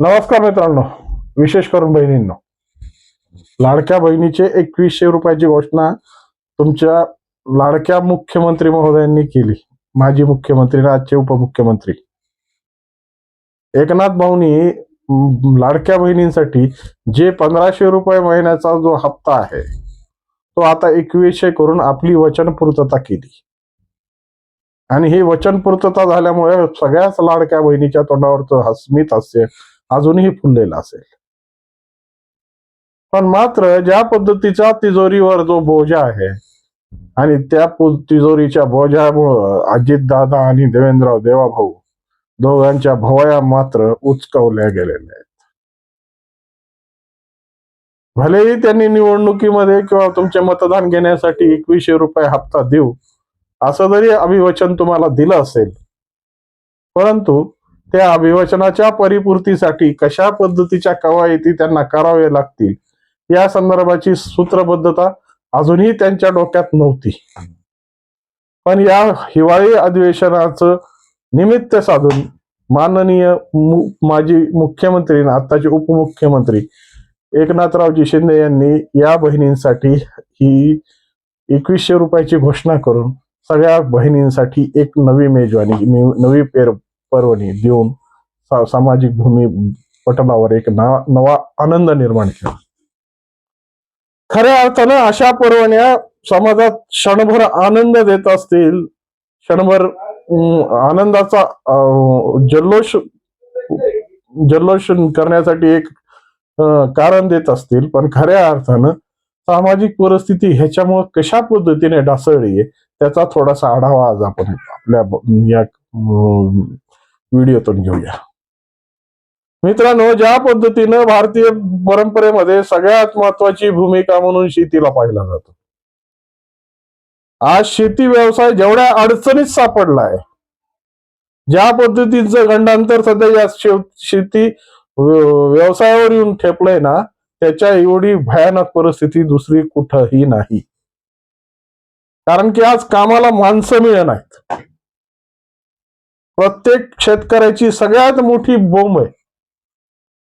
नमस्कार मित्रांनो विशेष करून बहिणींनो. लाडक्या बहिणीचे एकवीसशे रुपयाची घोषणा तुमच्या लाडक्या मुख्यमंत्री महोदयांनी केली. माजी मुख्यमंत्री राज्य आजचे उपमुख्यमंत्री. एकनाथ भाऊनी लाडक्या बहिणींसाठी जे पंधराशे रुपये महिन्याचा जो हप्ता आहे तो आता एकवीसशे करून आपली वचन पूर्तता केली. आणि ही वचन पूर्तता झाल्यामुळे सगळ्याच लाडक्या बहिणीच्या तोंडावरचं हसमीत हास्य अजूनही फुललेला असेल. पण मात्र ज्या पद्धतीचा तिजोरीवर जो बोजा आहे आणि त्या तिजोरीच्या बोजामुळं अजितदादा आणि देवेंद्रराव देवाभाऊ दोघांच्या भवया मात्र उचकवल्या गेलेल्या आहेत. भलेही त्यांनी निवडणुकीमध्ये किंवा तुमचे मतदान घेण्यासाठी एकवीसशे रुपये हप्ता देऊ असं जरी अभिवचन तुम्हाला दिलं असेल परंतु त्या अभिवचनाच्या परिपूर्तीसाठी कशा पद्धतीच्या कवायती त्यांना करावे लागतील. या संदर्भाची सूत्रबद्धता अजूनही त्यांच्या डोक्यात नव्हती. पण या हिवाळी अधिवेशनाचं निमित्त साधून माननीय मु- माजी मुख्यमंत्री आताचे उपमुख्यमंत्री एकनाथरावजी शिंदे यांनी या बहिणींसाठी ही एकवीसशे रुपयाची घोषणा करून सगळ्या बहिणींसाठी एक नवी मेजवानी नवी पेर पर्वणी देऊन सा- सामाजिक भूमी पटलावर एक ना- नवा आनंद निर्माण केला. खऱ्या अर्थानं अशा पर्वण्या समाजात क्षणभर आनंद देत असतील क्षणभर अं, आनंदाचा अं, जल्लोष जल्लोष करण्यासाठी एक कारण देत असतील पण खऱ्या अर्थानं सामाजिक परिस्थिती ह्याच्यामुळे कशा पद्धतीने ढासळली आहे त्याचा थोडासा आढावा आज आपण आपल्या या व्हिडिओतून घेऊया. मित्रांनो ज्या पद्धतीनं भारतीय परंपरेमध्ये सगळ्यात महत्वाची भूमिका म्हणून शेतीला पाहिला जातो. आज शेती व्यवसाय जेवढ्या अडचणीत सापडलाय ज्या पद्धतीचं गंडांतर सध्या या शेव- शेती व्यवसायावर येऊन ठेपलंय ना त्याच्या एवढी भयानक परिस्थिती दुसरी कुठंही नाही. कारण की आज कामाला माणसं मिळत नाहीत. प्रत्येक शेतकऱ्याची सगळ्यात मोठी बोंब आहे.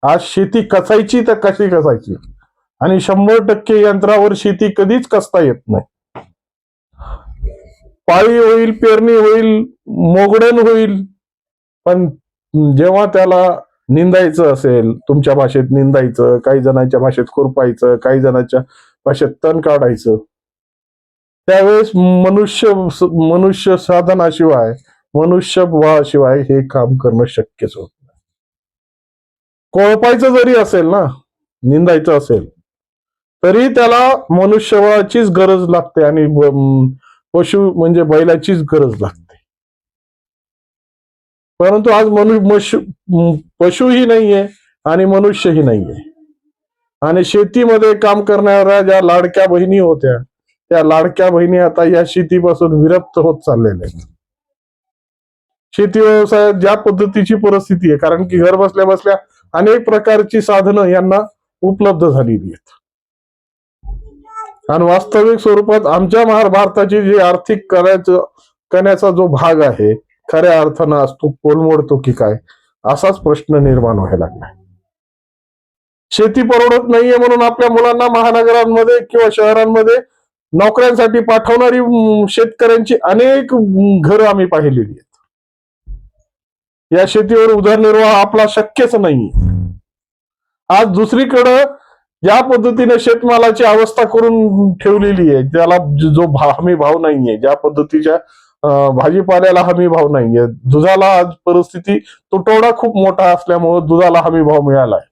आज शेती कसायची तर कशी कसायची? आणि शंभर टक्के यंत्रावर शेती कधीच कसता येत नाही. पाळी होईल पेरणी होईल मोगडण होईल पण जेव्हा त्याला निंदायचं असेल तुमच्या भाषेत निंदायचं काही जणांच्या भाषेत खुरपायचं काही जणांच्या भाषेत तण काढायचं त्यावेळेस मनुष्य मनुष्य साधनाशिवाय मनुष्य शिवाय हे काम करणं शक्यच होत नाही. कोळपायचं जरी असेल ना निंदायचं असेल तरी त्याला मनुष्यबळाचीच गरज लागते आणि पशु म्हणजे बैलाचीच गरज लागते. परंतु आज मनु पशुही नाहीये आणि मनुष्यही नाहीये. आणि शेतीमध्ये काम करणाऱ्या ज्या लाडक्या बहिणी होत्या त्या लाडक्या बहिणी आता या शेतीपासून विरक्त होत चाललेल्या आहेत. शेती व्यवसायात ज्या पद्धतीची परिस्थिती आहे कारण की घर बसल्या बसल्या अनेक प्रकारची साधनं यांना उपलब्ध झालेली आहेत. आणि वास्तविक स्वरूपात आमच्या महार भारताची जी आर्थिक करायचं करण्याचा जो भाग आहे खऱ्या अर्थानं आज तो कोलमोडतो की काय असाच प्रश्न निर्माण व्हायला लागलाय शेती परवडत नाहीये म्हणून आपल्या मुलांना महानगरांमध्ये किंवा शहरांमध्ये नोकऱ्यांसाठी पाठवणारी शेतकऱ्यांची अनेक घरं आम्ही पाहिलेली आहेत. या शेतीवर उदरनिर्वाह आपला शक्यच नाही आज दुसरीकडं ज्या पद्धतीने शेतमालाची अवस्था करून ठेवलेली आहे. त्याला जो भा- हमी भाव नाहीये ज्या पद्धतीच्या भाजीपाल्याला हमी भाव नाहीये. दुधाला आज परिस्थिती तुटवडा खूप मोठा असल्यामुळे दुधाला हमी भाव मिळालाय.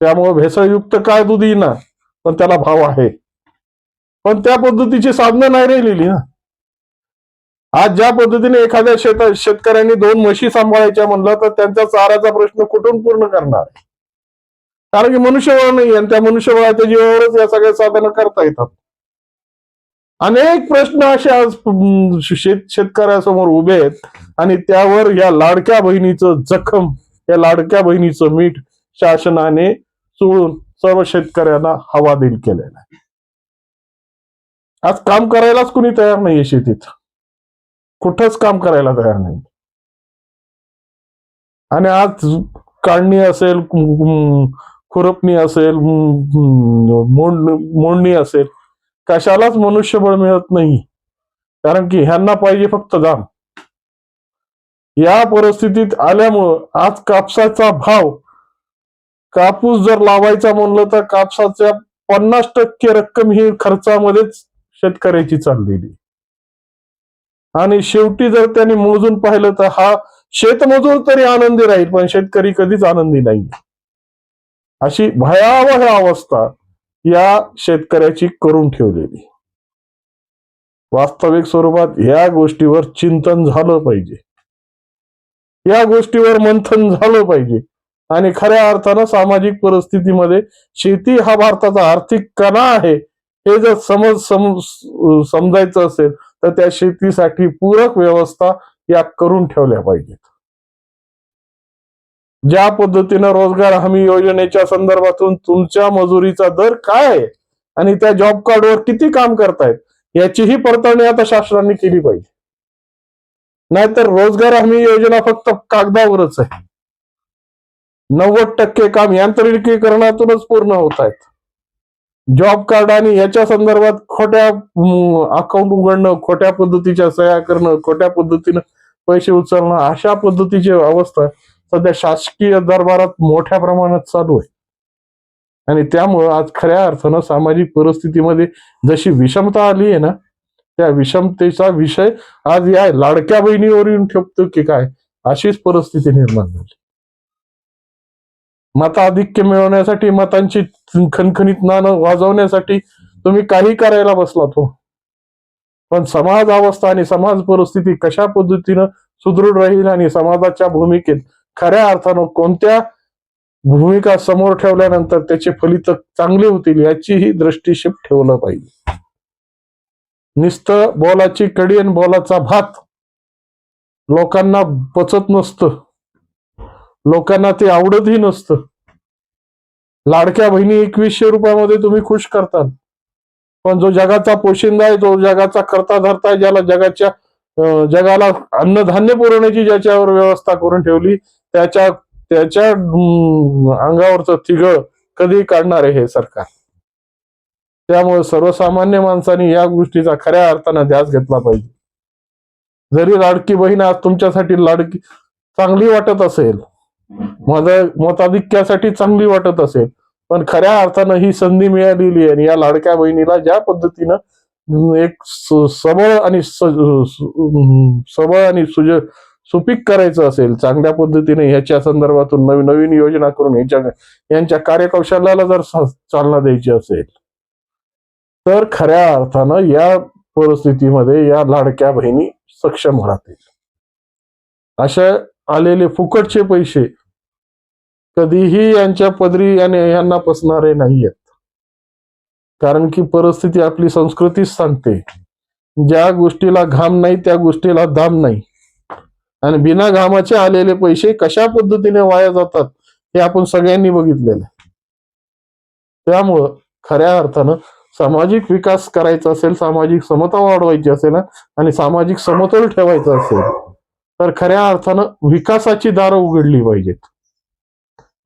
त्यामुळे भेसळयुक्त काय दूध येईना पण त्याला भाव आहे. पण त्या पद्धतीची साधनं नाही राहिलेली ना. आज ज्या पद्धतीने एखाद्या शेत शेतकऱ्यांनी दोन म्हशी सांभाळायच्या म्हणलं तर त्यांचा चाऱ्याचा प्रश्न कुठून पूर्ण करणार? कारण की मनुष्यबळ नाही आणि त्या मनुष्यबळाच्या जीवावरच या सगळ्या साधनं करता येतात. अनेक प्रश्न असे आज शेत शेतकऱ्यासमोर उभे आहेत आणि त्यावर या लाडक्या बहिणीचं जखम या लाडक्या बहिणीचं मीठ शासनाने चोळून सर्व शेतकऱ्यांना हवादिल केलेला आहे. आज काम करायलाच कुणी तयार नाहीये शेतीत. कुठंच काम करायला तयार नाही. आणि आज काढणी असेल खुरपणी असेल मोड मोडणी असेल कशालाच मनुष्यबळ मिळत नाही. कारण की ह्यांना पाहिजे फक्त दाम या परिस्थितीत आल्यामुळं आज कापसाचा भाव कापूस जर लावायचा म्हणलं तर कापसाच्या पन्नास टक्के रक्कम ही खर्चामध्येच शेतकऱ्याची चाललेली. आणि शेवटी जर त्यांनी मोजून पाहिलं तर हा शेतमजूर तरी आनंदी राहील पण शेतकरी कधीच आनंदी नाही. अशी भयावह अवस्था या शेतकऱ्याची करून ठेवलेली. वास्तविक स्वरूपात या गोष्टीवर चिंतन झालं पाहिजे. या गोष्टीवर मंथन झालं पाहिजे. आणि खऱ्या अर्थानं सामाजिक परिस्थितीमध्ये शेती हा भारताचा आर्थिक कणा आहे. हे जर समज सम समजायचं असेल तर त्या शेतीसाठी पूरक व्यवस्था या करून ठेवल्या पाहिजेत. ज्या पद्धतीनं रोजगार हमी योजनेच्या संदर्भातून तुमच्या मजुरीचा दर काय आहे आणि त्या जॉब कार्डवर किती काम करतायत याचीही पडताळणी आता शासनाने केली पाहिजे. नाहीतर रोजगार हमी योजना फक्त कागदावरच आहे. नव्वद टक्के काम यांत्रिकीकरणातूनच पूर्ण होत आहेत. जॉब कार्ड आणि याच्या संदर्भात खोट्या अकाउंट उघडणं खोट्या पद्धतीच्या सह्या करणं खोट्या पद्धतीनं पैसे उचलणं अशा पद्धतीची अवस्था सध्या शासकीय दरबारात मोठ्या प्रमाणात चालू आहे. आणि त्यामुळं आज खऱ्या अर्थानं सामाजिक परिस्थितीमध्ये जशी विषमता आली आहे ना त्या विषमतेचा विषय आज या लाडक्या बहिणीवर येऊन ठेवतो की काय? अशीच परिस्थिती निर्माण झाली. मताधिक्य मिळवण्यासाठी मतांची खणखणीत नाणं वाजवण्यासाठी तुम्ही काही करायला बसलात हो. पण समाज अवस्था आणि समाज परिस्थिती कशा पद्धतीनं सुदृढ राहील आणि समाजाच्या भूमिकेत खऱ्या अर्थानं कोणत्या भूमिका समोर ठेवल्यानंतर त्याचे फलित चांगले होतील याचीही दृष्टीक्षेप ठेवलं पाहिजे. नुसतं बॉलाची कडी आणि बॉलाचा भात लोकांना पचत नसतं. लोकांना ते आवडतही नसतं. लाडक्या बहिणी एकवीसशे रुपयामध्ये तुम्ही खुश करतात. पण जो जगाचा पोशिंदा आहे जो जगाचा करता धरता आहे ज्याला जगाच्या जगाला अन्नधान्य पुरवण्याची ज्याच्यावर व्यवस्था करून ठेवली त्याच्या त्याच्या अंगावरचं तिघळ कधी काढणार आहे हे सरकार. त्यामुळे सर्वसामान्य माणसांनी या गोष्टीचा खऱ्या अर्थानं ध्यास घेतला पाहिजे. जरी लाडकी बहीण आज तुमच्यासाठी लाडकी चांगली वाटत असेल मताधिक्यासाठी चांगली वाटत असेल. पण खऱ्या अर्थानं ही संधी मिळालेली आहे आणि या लाडक्या बहिणीला ज्या पद्धतीनं एक सबळ आणि सबळ आणि सुज सुपीक करायचं असेल चांगल्या पद्धतीने ह्याच्या संदर्भातून नवीन नवीन योजना करून ह्याच्या यांच्या कार्यकौशल्याला जर चालना द्यायची असेल तर खऱ्या अर्थानं या परिस्थितीमध्ये या लाडक्या बहिणी सक्षम राहतील. अशा आलेले फुकटचे पैसे कधीही यांच्या पदरी आणि यांना पसणारे नाही आहेत कारण की परिस्थिती आपली संस्कृतीच सांगते. ज्या गोष्टीला घाम नाही त्या गोष्टीला दाम नाही. आणि बिना घामाचे आलेले पैसे कशा पद्धतीने वाया जातात हे आपण सगळ्यांनी बघितलेलं आहे. त्यामुळं खऱ्या अर्थानं सामाजिक विकास करायचा असेल सामाजिक समता वाढवायची असेल आणि सामाजिक समतोल ठेवायचा असेल तर खऱ्या अर्थानं विकासाची दारं उघडली पाहिजेत.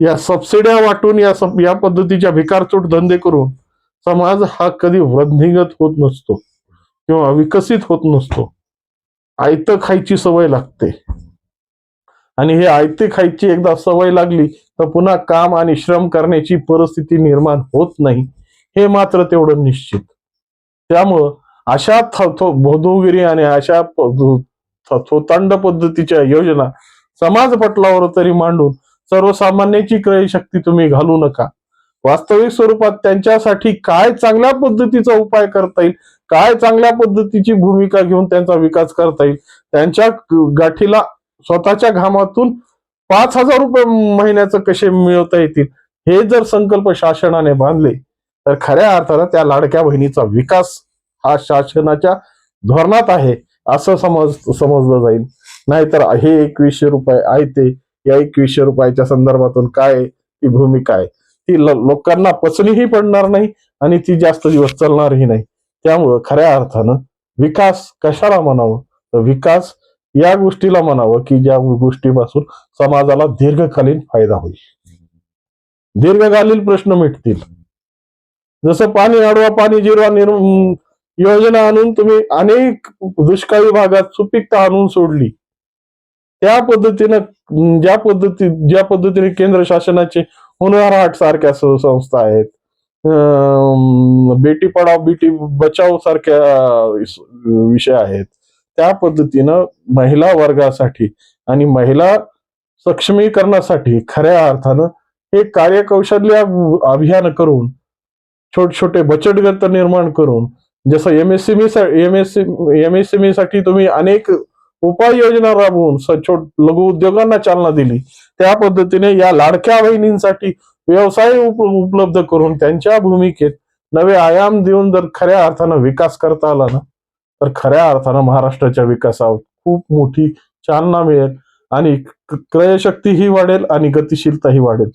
या सबसिड्या वाटून या या पद्धतीच्या भिकारचूट धंदे करून समाज हा कधी वृद्धिंगत होत नसतो किंवा विकसित होत नसतो. आयतं खायची सवय लागते. आणि हे आयते खायची एकदा सवय लागली तर पुन्हा काम आणि श्रम करण्याची परिस्थिती निर्माण होत नाही. हे मात्र तेवढं निश्चित. त्यामुळं अशा थ- बोधोगिरी आणि अशा थोतांड पद्धतीच्या योजना समाज पटलावर तरी मांडून सर्वसामान्याची क्रयशक्ती तुम्ही घालू नका. वास्तविक स्वरूपात त्यांच्यासाठी काय चांगल्या पद्धतीचा उपाय करता येईल? काय चांगल्या पद्धतीची भूमिका घेऊन त्यांचा विकास करता येईल? त्यांच्या गाठीला स्वतःच्या घामातून पाच हजार रुपये महिन्याचं कसे मिळवता येतील? हे जर संकल्प शासनाने बांधले तर खऱ्या अर्थानं त्या लाडक्या बहिणीचा विकास हा शासनाच्या धोरणात आहे असं समज समजलं जाईल. नाहीतर हे एकवीसशे रुपये आहे ते या एकवीसशे रुपयाच्या संदर्भातून काय ती भूमिका आहे. ती लोकांना पचनीही पडणार नाही आणि ती जास्त दिवस चालणारही नाही. त्यामुळं खऱ्या अर्थानं विकास कशाला म्हणावं? तर विकास या गोष्टीला म्हणावं की ज्या गोष्टीपासून समाजाला दीर्घकालीन फायदा होईल. दीर्घकालीन प्रश्न मिटतील. जसं पाणी अडवा पाणी जिरवा निर्म योजना आणून तुम्ही अनेक दुष्काळी भागात सुपीकता आणून सोडली. त्या पद्धतीनं ज्या पद्धती ज्या पद्धतीने केंद्र शासनाचे हुनर हाट सारख्या संस्था आहेत. बेटी पढाव बेटी बचाव सारख्या विषय आहेत. त्या पद्धतीनं महिला वर्गासाठी आणि महिला सक्षमीकरणासाठी खऱ्या अर्थानं हे कार्यकौशल्य अभियान करून छोटे छोटे बचत गट निर्माण करून जसं एमएसएमई एमएससी एमएसएमई साठी तुम्ही अनेक उपाययोजना राबवून सचोट लघु उद्योगांना चालना दिली. त्या पद्धतीने या लाडक्या बहिणींसाठी व्यवसाय उप- उपलब्ध करून त्यांच्या भूमिकेत नवे आयाम देऊन जर खऱ्या अर्थानं विकास करता आला ना तर खऱ्या अर्थानं महाराष्ट्राच्या विकासावर खूप मोठी चालना मिळेल आणि क्रयशक्ती क्रयशक्तीही वाढेल आणि गतिशीलताही वाढेल.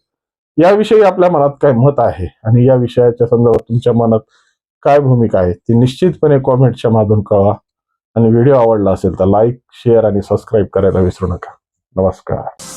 याविषयी आपल्या मनात काय मत आहे? आणि या विषयाच्या संदर्भात तुमच्या मनात काय भूमिका आहे? ती निश्चितपणे कॉमेंटच्या माध्यम कळवा. आणि व्हिडिओ आवडला असेल तर लाईक शेअर आणि सबस्क्राईब करायला विसरू नका. नमस्कार.